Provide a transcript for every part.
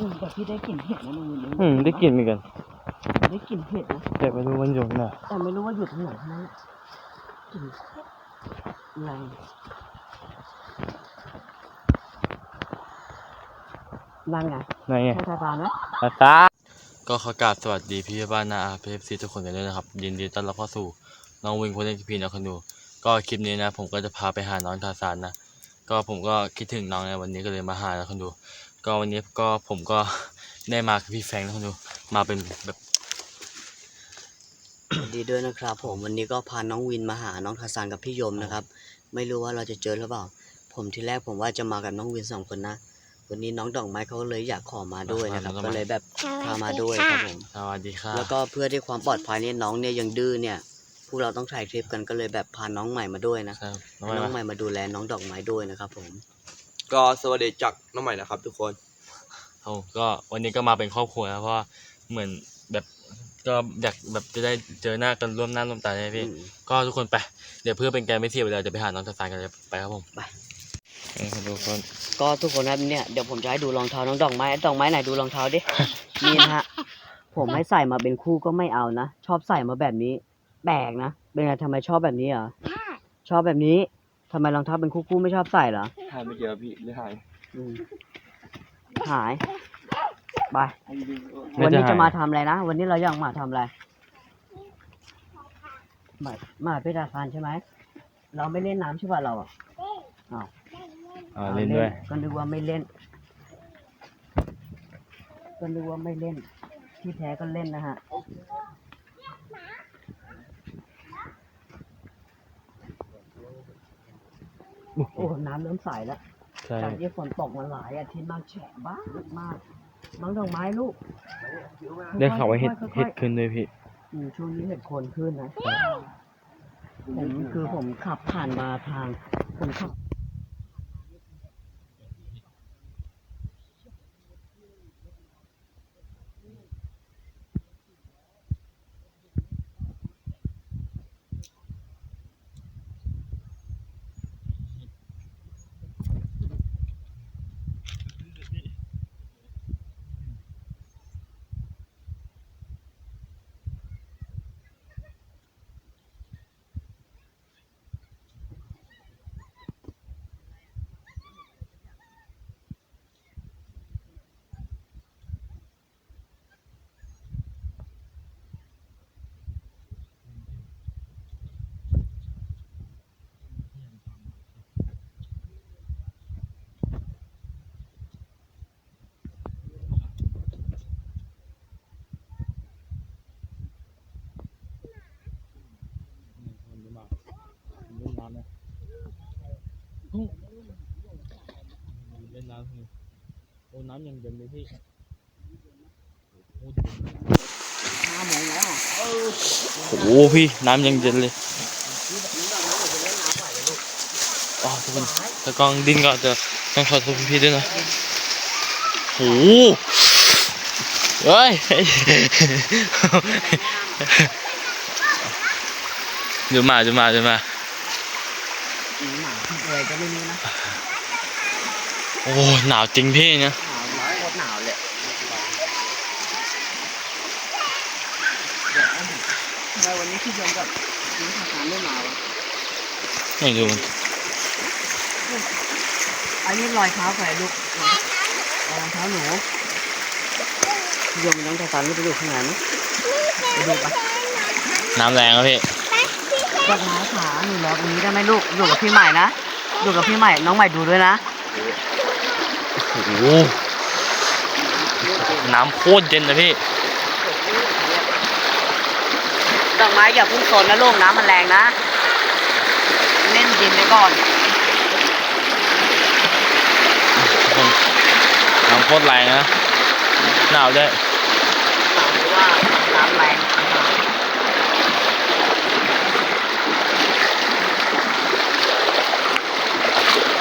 อืมแต่พี่ได้กลิ่นเห็ดนะน้องวินอืมได้กลิ่นเหมือนกัน ได้กลิ่นเห็ดนะแต่ไม่รู้มันอยู่ไหนแต่ไม่รู้ว่าอยู่ตรงไหนเท่านั้นแหละกลิ่นแรงนั่นไงไหนไงใช่ทาทานไหมอาตาก็ขอกราบสวัสดีพี่บ้านนาพีเอฟซีทุกคนกันด้วยนะครับ ยินดีต้อนรับเข้าสู่น้องวิงคนเล่นพีนะคนดูก็คลิปนี้นะ ผมก็จะพาไปหาน้องทาซานนะ ก็ผมก็คิดถึงน้องในวันนี้ก็เลยมาหาแล้วคนดู ก็วันนี้ก็ผมก็ได้มากับพี่แฟงนะคนดูมาเป็นแบบสวัสดีด้วยนะครับ ผมวันนี้ก็พาน้องวินมาหาน้องทาซานกับพี่ยมนะครับ ไม่รู้ว่าเราจะเจอหรือเปล่า ผมทีแรกผมว่าจะมากับน้องวินสองคนนะวันนี้น้องดอกไม้เขาเลยอยากขอมาด้วยนะครับก็เลยแบบพามาด้วยครับผมสวัสดีครับแล้วก็เพื่อที่ความปลอดภัยเนี่ยน้องเนี่ยยังดื้อเนี่ยพวกเราต้องถ่ายคลิปกันก็เลยแบบพาน้องใหม่มาด้วยนะครับน้องให้น้องใหใหม่ม่มาดูแลน้องดอกไม้ด้วยนะครับผม ก็สวัสดีจากน้องใหม่นะครับ ทุกคนเขาก็วันนี้ก็มาเป็นครอบครัวนะเพราะว่าเหมือนแบบก็อยากแบบจะได้เจอหน้ากันร่วมหน้าร่วมตาใช่ไหมพี่อืมก็ทุกคนไป เดี๋ยวเพื่อเป็นการไม่เสียเวลาจะไปหาน้องทาซานกันเลยไปครับผมไปเออทุกคนก็ทุกคนครับเนี่ยเดี๋ยวผมจะให้ดูรองเท้าน้องดอกไม้ดอกไม้ไหนดูรองเท้าดิ นี่นะฮะผมให้ใส่มาเป็นคู่ก็ไม่เอานะชอบใส่มาแบบนี้แปลกนะเป็นไงทำไมชอบแบบนี้เหรอชอบแบบนี้ ทำไมรองเท้าเป็นคู่คู่ๆไม่ชอบใส่เหรอถ่ายไม่เกี่ยวพี่ไม่ถ่ายอืมหาย ไป ไม่วันนี้ได้จะมาทำอะไรนะ วันนี้เราอยากมาทำอะไร มามาเป็นอาคารใช่ไหม เราไม่เล่นน้ำใช่ป่ะเราอะอ่าเล่นด้วย ก็นึกว่าไม่เล่น ก็นึกว่าไม่เล่น ที่แท้ก็เล่นนะฮะ โอ้น้ำเริ่มใสแล้วใช่จากที่ฝนตกมาหลายอาทิตย์มากแฉะบ้ากมากน้องดอกไม้ลูกได้ข่าวว่าเห็ดค่อยๆเห็ดขึ้นด้วยพี่อืมช่วงนี้เห็ดโคนขึ้นนะผมคือผมขับผ่านมาทางผมขับ น้ำยังเย็นเลยพี่โอ้ห้าโมงแล้วโหพี่น้ำยังเย็นเลยอ๋อทุกคนตะกล้องดินก็จะต้องขอโทษพี่ด้วยนะโอ้โหเฮ้ยดูมาดูมาดูมาหมาที่อะไรก็ไม่รู้นะ โอ้หนาวจริงพี่นะหนาวมากโคตรหนาวเลย ทำไมวันนี้พี่ยมกับน้องทหารไม่มาวะไม่รู้อันนี้รอยเท้าใครลูกรอยเท้าหนูพี่ยมกับน้องทหารไม่ไปดูข้างในมั้ยไปดูปะน้ำแรงครับพี่ก็เท้าขาหนูรอตรงนี้ได้ไหมลูกอยู่กับพี่ใหม่นะอยู่กับพี่ใหม่น้องใหม่ดูด้วยนะโอ้โหน้ำโคตรเย็นนะพี่ ดอกไม้อย่าเพุ่งโซนนะลูกน้ำมันแรงนะ เล่นดินไปก่อนทุกคนน้ำโคตรแรงนะหนาวด้วยถามดูว่าน้ำแรง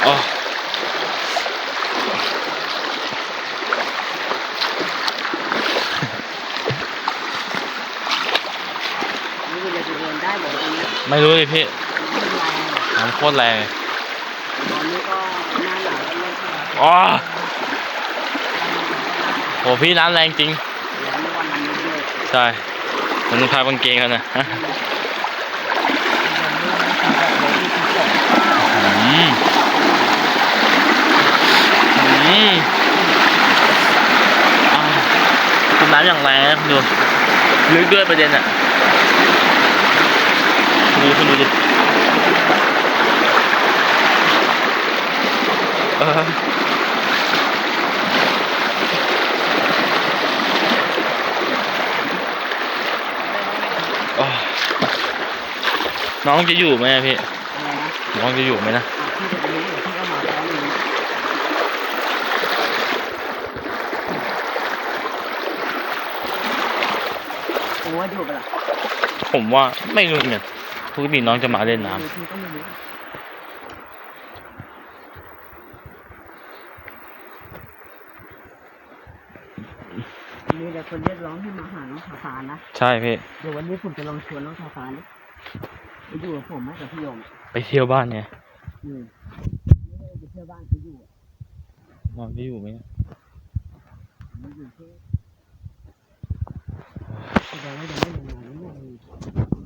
อ๋อ นี่ เราจะเดินได้บอกตรงนี้ไม่รู้เลยพี่มันแรงน้ำโคตรแรงตอนนี้ก็หน้าหนาวแล้วเริ่มเข้ามาอ๋อโอ้พี่น้ำแรงจริง แล้วไม่ว่ามันเยอะใช่ผมต้องพากางเกงเขานะอืมอืมอ่าคุณน้ำอย่างแรงนะคุณดูลึกด้วยประเด็นอะ คุณดูคุณดูดิเออโอ้น้องจะอยู่ไหมอะพี่อะไรนะน้องจะอยู่ไหมนะอะพี่จะไปรู้เดี๋ยวพี่ก็มาพร้อมนี้โอ้ยอยู่ปะล่ะผมว่าไม่รู้เนี่ยป กติน้องจะมาเล่นน้พี่ก็ไม่รู้มีแต่คนเรียกร้องให้มาหาน้องทาฟานนะำใช่พี่ เดี๋ยววันนี้ผมจะลองชวนน้องทาฟานดิไปอยู่กับผมไหมกับพี่โยมไปเที่ยวบ้านไงอืมไม่ได้ไปเที่ยวบ้านเขาอยู่อะน้องจะอยู่ไหมมันอยู่ที่แสดงว่ายังไม่ลงมาไม่ได้ยังไม่ลงมา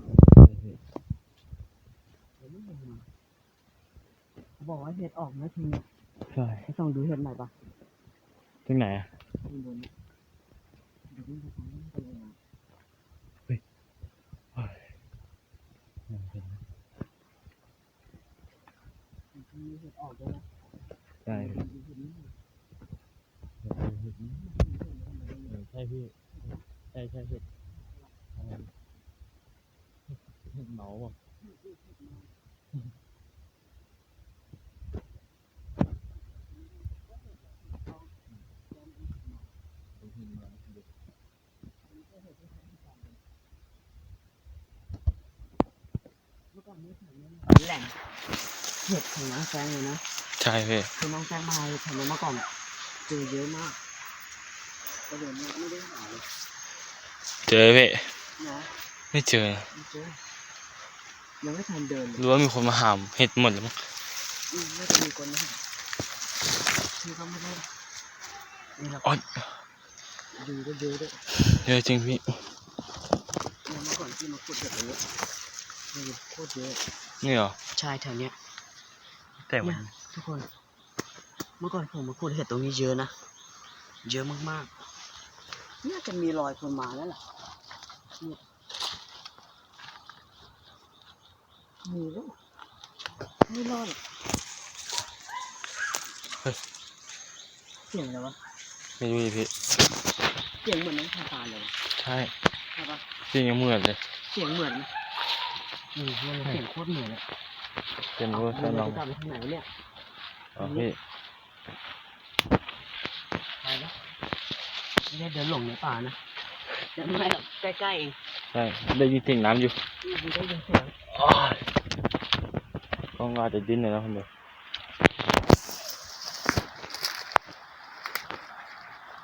เขาบอกว่าเห็ดออกนะทีนี้ใช่ให้ส่องดูเห็ดหน่อยปะที่ไหนอะข้างบนเนี่ยเดี๋ยวพี่จะทำให้ดูนะมันมีเห็ดออกด้วยนะใช่ดูเห็ดนี่ใช่พี่ใช่ใช่พี่เมาอะ嗯เมื่อก่อนนี้ แถวนี้เป็นแหล่งเห็ดของน้องแฟงเลยนะใช่พี่คือน้องแฟงมาแถวนี้เมื่อก่อนเจอเยอะมากก็เดี๋ยวนี้ไม่ได้หาเลยเจอพี่นะไม่เจอไม่เจอ ยังไม่ทันเดินเลยรู้ว่ามีคนมาหามเห็ดหมดแล้วมั้งอืมน่าจะมีคนมาหาคือเขาไม่ได้นี่เราอ๋อดูก็ดูด้วยเยอะจริงพี่เนี่ยเมื่อก่อนที่มาขุดเห็ดเยอะนี่โคตรเยอะนี่เหรอใช่แถวเนี้ยแต่วันเนี่ยทุกคน เมื่อก่อนผมมาขุดเห็ดตรงนี้เยอะนะเยอะมากๆน่าจะมีรอยคนมาแล้วล่ะเนี่ย มีแล้วไม่รอดหรอเสียงอะไรวะไม่รู้ดิพี่เสียงเหมือนน้องทาตาเลยวะใช่ใช่ปะจริงยังเหมือนเลยเสียงเหมือนอืมมันเสียงโคตรเหมือนเลยเป็นรู้ว่าเดี๋ใช่ยวน้เราองจะกลับไปทางไหนวะเนี่ยอ๋อพี่ไปนะไม่ได้เดินหลงในป่านะเดินไม่หรอกใกล้ๆเองใช่ได้ยินเสียงน้ำอยู่ได้ยินเสียง ต้องอาจจะดิ้นเลยนะคนเดียว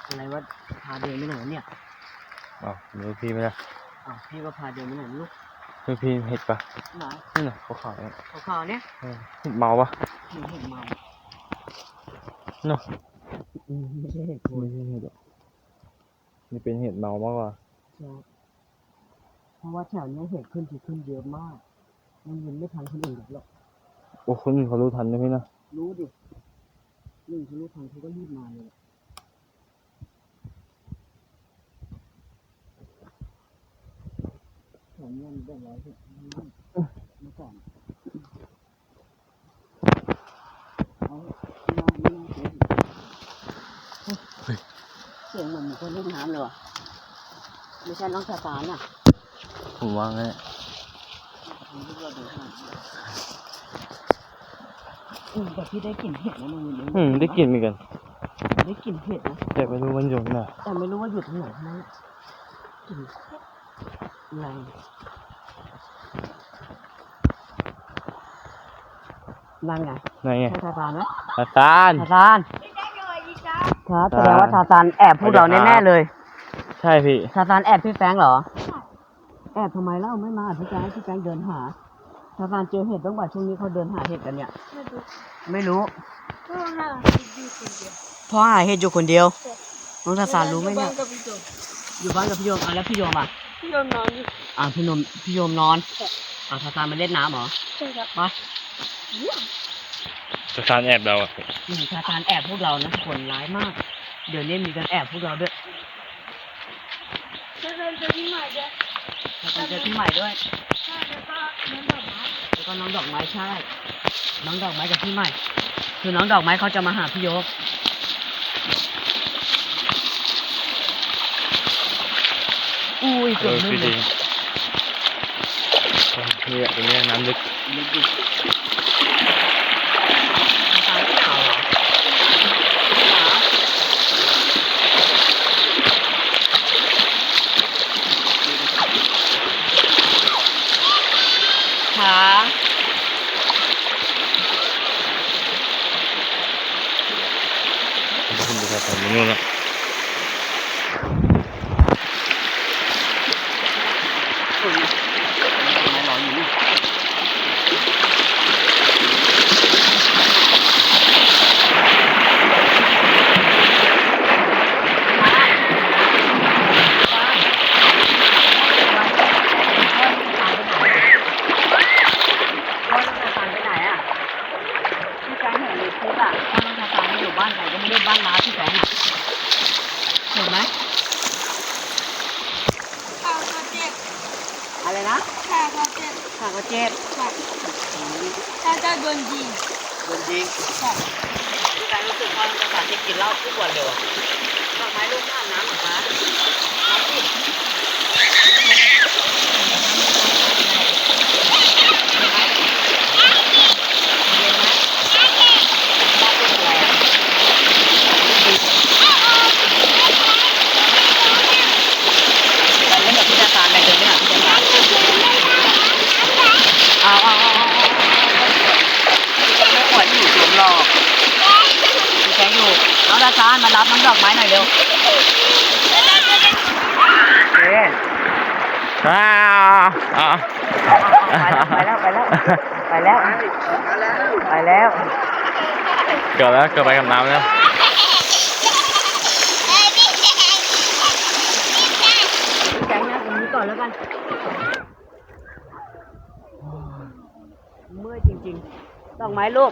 อะไรวะพาเดินไปไหนวะเนี่ยอ้าวมีพี่ไหมล่ะอ้าวพี่ก็พาเดินไปไหนไม่รู้มีพี่เห็ดปะไหนนี่น่ะเขาขาวๆเนี่ยขาวๆเนี่ยเออเห็ดเมาปะเห็นเห็นเมาเนาะอืมไม่ใช่เห็ดโคไม่นใช่เห็ดหรอกนี่เป็นเห็ดเมามากกว่าใช่เพราะว่าแถวเนี้ยเห็ดขึ้นที่ขึ้นเยอะมาก มันยินไม่ทันคนอื่นหรอกโอ้คนอื่นเขารู้ทันไหมพี่นะรู้ดิหนึ่งเขารู้ทันเขาก็รีบมาเลยแถวเนี้ยมันได้ร้อยเห็ดเมื่อก่อนเอามาไม่น่าเสียเสียงเหมือนมีคนเล่นน้ำเลยว่ะไม่ใช่น้องสตาร์น่ะผมว่างั้น อืมแต่พี่ได้กลิ่นเห็ดนะมันมีอืมได้กลิ่นเหมือนกัน ได้กลิ่นเห็ดนะแต่ไม่รู้มันอยู่ที่ไหนแต่ไม่รู้ว่าอยู่ตรงไหนนะกลิ่นแรงนั่นไงไหนไงใช่ทาซานไหมตาตาลทาซานครับแสดงว่าทาซานแอบพวกเราสวัสดีครับแน่ๆเลย ใช่พี่ทาซานแอบพี่แฟรงค์เหรอแอบทำไมเล่าไม่มาพี่แฟรงค์พี่แฟรงค์เดินหาทาซานเจอเห็ดตั้งแต่ช่วงนี้เขาเดินหาเห็ดกันเนี่ย ไม่รู้ก็หาดูคนเดียวเพราะหาเห็ดอยู่คนเดียวใช่อน้องทาซานรู้ไหมเนี่ยบ้านกับพี่โจอยู่บ้านกับพี่โยมอะแล้วพี่โยมอะพี่โยมนอนอยู่อ่าพี่โยมพี่โยมนอนอ่าทาซานมาเล่นน้ำเหรอใช่ครับมาจะทานแอบเราอะอืมทาซานแอบพวกเรานะทุกคนร้ายมาก เดี๋ยวนี้มีการแอบพวกเราด้วยใช่ใช่จะพี่ใหม่ด้ว ยทาซานเจอพี่ใหม่ด้วย ใช่แล้วก็น้องดอกไม้แล้วก็น้องดอกไม้ใช่ น้องดอกไม้กับพี่ใหม่ คือน้องดอกไม้เขาจะมาหาพี่โยกอุ้ยเอเกือบอลื่คืนอเลดียนี่ตรงนี้น้ำลึก ลึกดิทาซานไม่หนาวเหรอหาขา คุณ ดูครับผมนู่นละ อุ่นไม้ร้อนอยู่นี่พ่อน้องทาซานไปไหนอะพี่แฟงเห็นในคลิปอะพ่อน้องทาซานไม่อยู่บ้านใครก็ไม่รู้บ้านร้านพี่แฟงอะเห็นไหม ข้าวก็เจ็บ อะไรนะ ข้าวก็เจ็บ ขาก็เจ็บ ใช่ถ้าจะโดนยิง โดนยิงใช่พี่แฟงรู้สึกว่าน้องทาซานที่กินเหล้าทุกวันเลยว่ะดอกไม้ลูกข้ามน้ำเหรอคะน้ำสิเย็นไหมบ้านเป็นอะไรอะไปเล่นกับพี่ตาตาลไปเดินไปหาพี่ตาตาลเอาเอาเอาเอาเอาพี่แฟงไม่ปล่อยอยู่สวมหรอกพี่แฟงอยู่ น้องตาตาลมารับน้ำดอกไม้หน่อยเร็วโอเคอ้าอ่าไปแล้วไปแล้วไปแล้วไปแล้วเกือบแล้วเกือบไปกับน้ำแล้วแกงนะตรงนี้ก่อนแล้วกัน เมื่อยจริงๆดอกไม้ลูก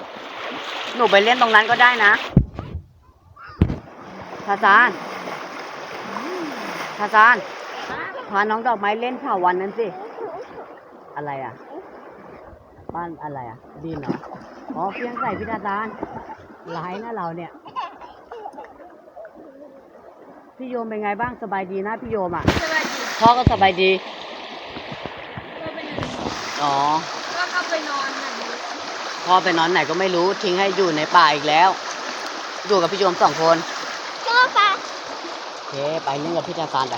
หนูไปเล่นตรงนั้นก็ได้นะ ทาซานทาซานพาน้องดอกไม้เล่นเผ่าวันนั้นสิ อะไรอะ บ้านอะไรอะดินเหรออ๋อเพียงใส่พิธาซานร้ายนะเราเนี่ย พี่โยมเป็นไงบ้างสบายดีนะพี่โยมอะสวัสดี พ่อก็สบายดีก็เป็นอ๋อ ก็เข้าไปนอนอย่างนี้พ่อไปนอนไหนก็ไม่รู้ทิ้งให้อยู่ในป่าอีกแล้ว อยู่กับพี่โยมสองคนก็ไปโอ เค ไปเล่นกับพี่ตาซานไป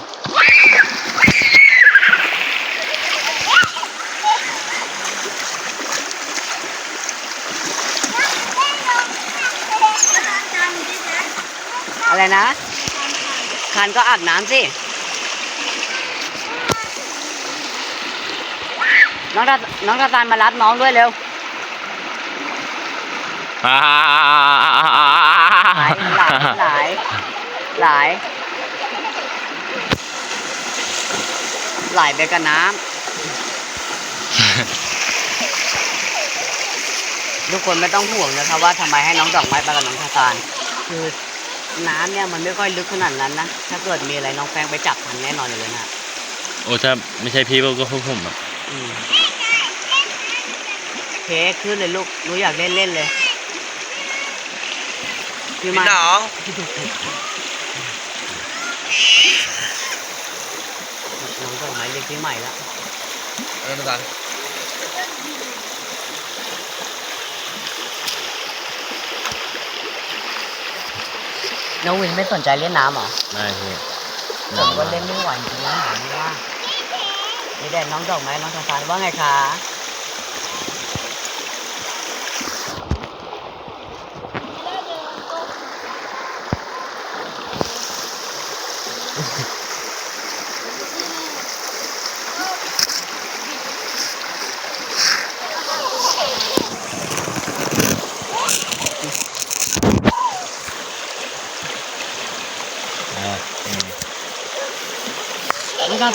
อะไรนะคานก็อาบน้ำสิ น้องตาน้องตาซานมารับน้องด้วยเร็วอ่าหลายหลายหลายหลาย ไหลไปกับน้ำทุกคนไม่ต้องห่วงนะครับว่าทำไมให้น้องดอกไม้ไปกับน้องทาซานคือน้ำเนี่ยมันไม่ค่อยลึกขนาดนั้นนะ ถ้าเกิดมีอะไรน้องแฟงไปจับทันแน่นอนเลยนะโอ้ถ้าไม่ใช่พี่พวกก็พวกผมอะอืมโอเคขึ้นเลยลูกหนูอยากเล่นเล่นเลยพี่พี่มาน้อง น้องดอกไม้เรียกพี่ใหม่แล้วเออนะครับน้องวินไม่สนใจเล่นน้ำเหรอไม่พี่ผมก็เล่นไม่ไหวจริงๆนะหาไม่ว่างนี่แดดน้องดอกไม้น้องทาซานว่าไงคะ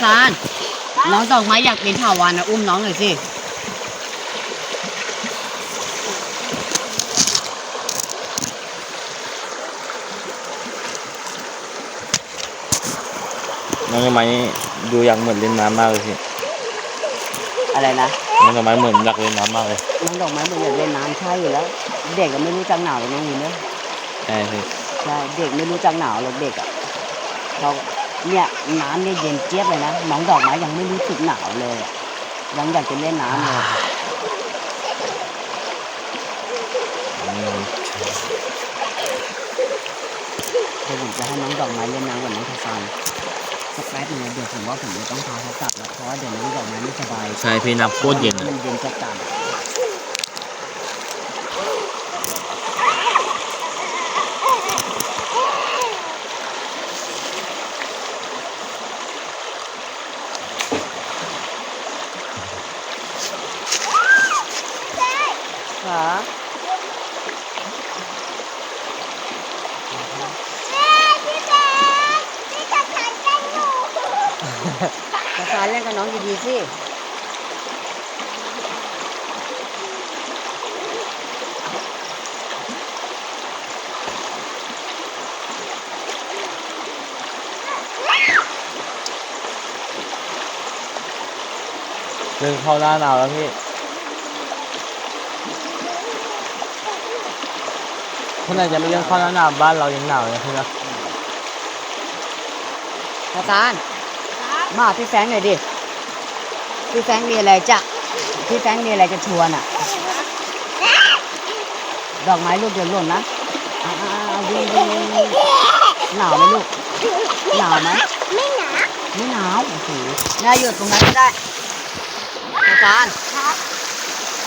ซานน้องดอกไม้อยากเป็นถาวรนะอุ้มน้องหน่อยสิน้องดอกไม้นี่ดูอยากเหมือนเล่นน้ำมากเลยพี่อะไรนะน้องดอกไม้เหมือนอยากเล่นน้ำมากเลยน้องดอกไม้มันอยากเล่นน้ำใช่อยู่แล้ว เด็กก็ไม่รู้จักหนาวหรอกน้องวินเนอะใช่พี่ใช่เด็กไม่รู้จักหนาวหรอกเด็กอะเขา เนี่ยน้ำเนี่ยเย็นเจี๊ยบเลยนะน้องดอกไม้ยังไม่รู้สึกหนาวเลยอะยังอยากจะเล่นน้ำเลยอืมเดี๋ยวผมจะให้น้องดอกไม้เล่นน้ำกับน้องทาซานสักแป๊บหนึงนะเดี๋ยวผมว่าผมจะต้องพาเขากลับแล้วเพราะว่าเดี๋ยวน้องดอกไม้ไม่สบายใช่พี่น้ำโคตรเย็นอะมันเย็นจัดจัด ขา ทาซานเล่นกับน้องดีๆ สิเริ่มเข้าหน้าหนาวแล้วพี่ขนาดจะไม่ยังเข้าหน้าหนาวบ้านเรายังหนาวเลยพี่นะทาซานมาหาพี่แฟรงค์หน่อยดิ พี่แฟงมีอะไรจะพี่แฟงมีอะไรจะชวนอะ ดอกไม้ลูกเดี๋ยวหล่นนะอ่าวิ่งวิ่งวิ่งหนาวไหมลูก หนาวไหมไม่หนาไม่หนาวโอ้โหน่าอยู่ตรงนั้นก็ได้ทาซาน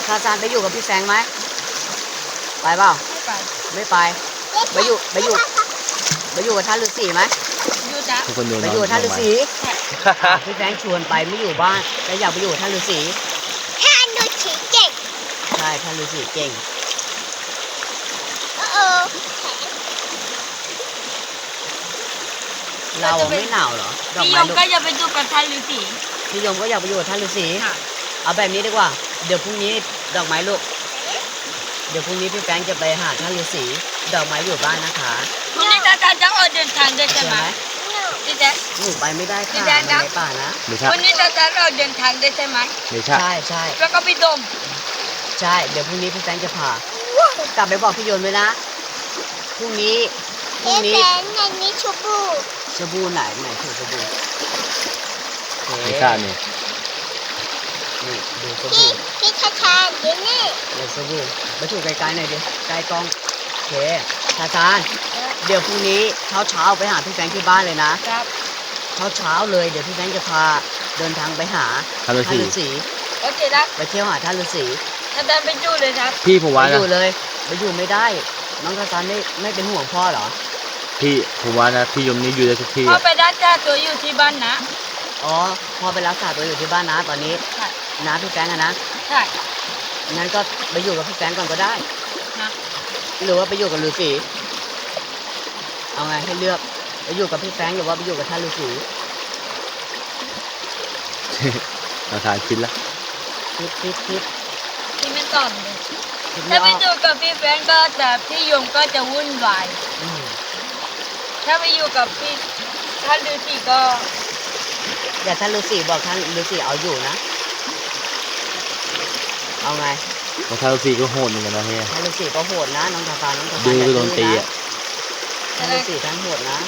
ทาซานไปอยู่กับพี่แฟงไหมไปเปล่าไม่ไปไปอยู่ไปอยู่ไปอยู่กับท่านฤาษีไหมอยู่จ้ะทุกคนดูไปอยู่กับท่านฤาษี พี่แฟรงค์ชวนไปไม่อยู่บ้านแล้วอยากไปอยู่กับท่านฤาษีถ้าดูฉีเก่งใช่ท่านฤาษีเก่งเออเราอะไม่หนาวเหรอดอกพี่ยไม้มลูกก็จะไปดูกับท่านฤาษี พี่ยมก็อยากไปอยู่กับท่านฤาษีค่ะ เอาแบบนี้ดีกว่า เดี๋ยวพรุ่งนี้ดอกไม้ลูก เดี๋ยวพรุ่งนี้พี่แฟรงค์จะไปหาท่านฤาษีดอกไม้อยู่บ้านนะคะ คุณนี่ตาตาจะออกเดินทางได้ใช่ใช่ไหไหมม พี่แจ๊คหนูไปไม่ได้พี่ค่ะแดมันนครับในป่านะไม่ใช่คุณนี่ตาตาเราเดินทางได้ใช่ไหมไม่ใช่ใช่ใช่แล้วก็พี่ดม ใช่ เดี๋ยวพรุ่งนี้พี่แฟรงค์จะพากลับไปบอกพี่ยนต์ด้วยนะพรุ่งนี้พรุ่งนี้ในนี้ชูบูชบูไหนไหนคือชบูโอเคไม่ใช่นี่นี่ดูชบูพี่ชาชาเดี๋ยวนี่ดูชบูไปถูกไกลๆหน่อยดิใกล้กล้องโอ เคทาซาน เดี๋ยวพรุ่งนี้เช้าเช้าๆไปหาพี่แฟรงค์ที่บ้านเลยนะ ครับ เช้าเช้าๆเลยเดี๋ยวพี่แฟรงค์จะพาเดินทางไปหาท่านฤาท่านษี ฤาษีโอเคนะไปเที่ยวหาท่านฤาษีตาตาไปดูเลยครับ พี่ผมไปว่าอนะยู่เลย ไปอยู่ไม่ได้ น้องทาซานไม่ไม่เป็นห่วงพ่อเหรอ พี่ผมว่านะพี่ยมนี่อยู่ได้ทุกที่พ่ออะไปรักษาตัวอยู่ที่บ้านนะ อ๋อ พ่อไปรักษาตัวอยู่ที่บ้านนะตอนนี้ใช่น้าพี่แฟรงค์อะนะ ใช่ งั้นก็ไปอยู่กับพี่แฟรงค์ก่อนก็ได้ นะ หรือว่าไปอยู่กับฤาษีเอาไงให้เลือกไปอยู่กับพี่แฟรงค์หรือว่าไปอยู่กับท่านฤาษีเราทานคิดละคิดคิดคิดพี่ไม่ตอบเลยคิดไม่ถ้าอไปอกดูกับพี่แฟรงก์ก็จะพี่ยมก็จะวุ่นวาย อืมถ้าไปอยู่กับพี่ท่านฤาษีก็แต่ท่านฤาษีบอกท่านฤาษีเอาอยู่นะ เอาไง เพราะท่านฤาษีก็โหดเหมือนกันนะพี่ท่านฤาษีก็โหดนะ น้องทาฟานน้องทาฟาดูอย่าโดนตีดื้ออะนะท่านฤาษีท่านโหดนะ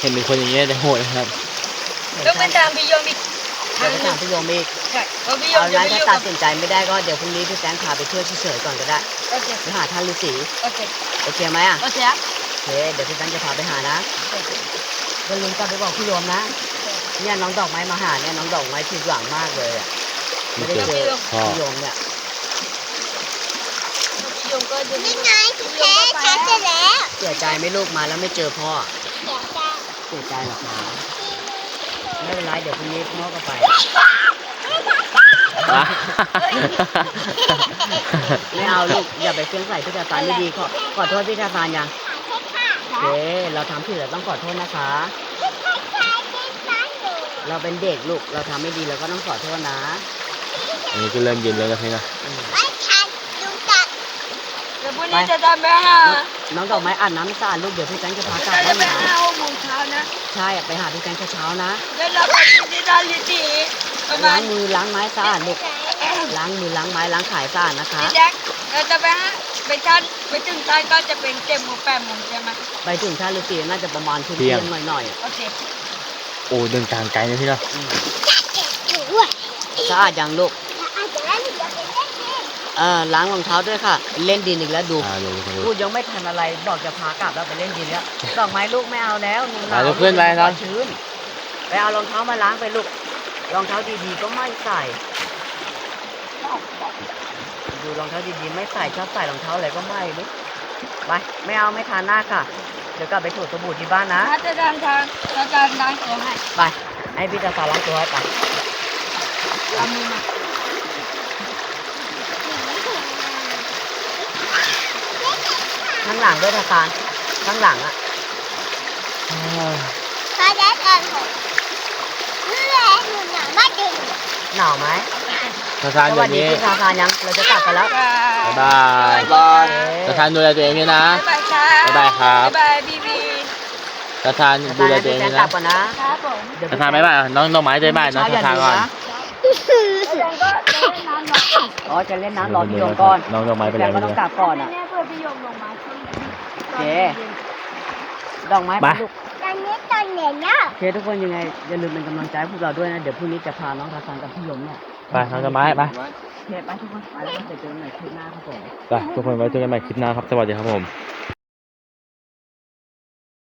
เห็นเป็นคนอย่างเงี้ยแต่โหดนะครับต้องไปตามพี่ยมอีกเดี๋ยวไปถามพี่โยมอีกใช่เพราะพี่ยมเอาจะงั้นไปอถ้ายู่ตักัดบสินใจไม่ได้ก็เดี๋ยวพรุ่งนี้พี่แฟรงค์พาไปเที่ยวเฉยๆก่อนก็ได้โอเคไปหาท่านฤาษีโอเคโอเคไหมอะโอเคครับโอเคเดี๋ยวพี่แฟรงค์จะพาไปหานะอย่าลืมกลับไปบอกพี่โยมนะ เนี่ยน้องดอกไม้มาหาเนี่ยน้องดอกไม้ผิดหวังมากเลยอะ ไม่ได้เจอพ่อพี่โยมเนี่ยพี่ยมก็จะนี่ไงพี่แพ้ฉันเสร็จแล้วเสียใจไหม่ลูกมาแล้วไม่เจอพ่อเดี๋ยวจะเสียใจหรอกนะไม่เป็นไรเดี๋ยวพรุ่งนี้พ่อก็ไปไม่เอาลูกอย่าไปเฟี้ยงใส่พี่ตาฟานดีๆขอขอโทษพี่ตาฟานยังใช่ค่ะเคเราทำผิดเราต้องขอโทษนะคะ เราเป็นเด็กลูกเราทำไม่ดีเราก็ต้องขอโทษนะ อันนี้ก็เริ่มเย็นแล้วนะพี่นะอืมไม่ทันดูจัดเดี๋ยวพรุ่งนี้จะทำไปหาน้องดอกไม้อาบน้ำไม่สะอาดลูกเดี๋ยวพี่แตงจะพากลับจะบ้านไปนะหาหกโมงเช้านะใช่ไปหาพี่แตงเช้าๆนะเดี๋ยวเราไปที่ด้านลิตีประมาล้าณ งมือล้างไม้สะอาดลูกล้างมือล้างไม้ล้างขายสะอาดนะคะ พี่แจ็คเราจะไปหาไปท่านไปถึงท่านก็จะเป็นเจ็ดโมงแปดโมงใช่ไหมไปถึงท่าฤาษีน่าจะประมาณเที่เที่ยยงงหน่อยโอเคโอ้เดินทางไกลนะพี่นะๆอืมถือว่าสะอาดยังลูก องเออล้างรองเท้าด้วยค่ะ เล่นดินอีกแล้วดู อ่าเดี๋ยวดูพูดยังไม่ทันอะไรบอกจะพากลับแล้วไปเล่นดินแล้วดอกไม้ลูกไม่เอาแล้วหนูหอะนาวลุกขึ้นไปครับ ชื้นไปเอารองเท้ามาล้างไปลูกรองเท้าดีๆก็ไม่ใส่ดูรองเท้าดีๆไม่ใส่ชอบใส่รองเท้าอะไรก็ไม่ลูกไปไม่เอาไม่ทานหน้าค่ะ เดี๋ยวกลับไปถูสบู่ที่บ้านนะถ้าจะเดินทางเราจะล้างตัวให้ไปให้พี่ตาสาล้างตัวให้ไป เอามือมา ข้างหลังด้วยทาสานข้างหลังอะพาได้ก่อนผมเพื่อหนูหนามาดึงหนาวไหมทาทานสแบวัสบดีนี้พี่ทาสานยังเราจะกลับกันแล้ว บ๊ายบายบายทาทานดูแลตัวเองด้วยนะ บ๊ายบายครับบ๊ายบายครับ บ๊ายบายบีบีทาทานดูแลตัวเองพี่ด้วยแกลันะบก่อนนะครับผมเดี๋ยวทาทานบ๊ายบายน้องดอกไม้บ๊ายบายนะทาทานก่อนแล้วยังก็จะเล่นน้ำหน่อยอ๋อจะเล่นน้ำรอพี่โยมก่อนน้องดอกไม้ไปแฟแล้วนก็ต้องกลับก่อนอะแน่ๆเพื่อพี่โยมลงมาช่วยโอ เค ดอกไม้ไปไปลูกตอนนี้ตอนเย็นแล้วโอเคทุกคนยังไงอย่าลืมเป็นกำลังใจให้พวกเราด้วยนะ เดี๋ยวพรุ่งนี้จะพาน้องทาซันกับพี่ยมเนี่ยไปน้องดอกไม้ไปโอเคไปทุกคนไปแล้วก็เจอกันใหม่คลิปหน้าครับผม ไปทุกคนไว้เจอกันใหม่คลิปหน้าครับสวัสดีครับผมส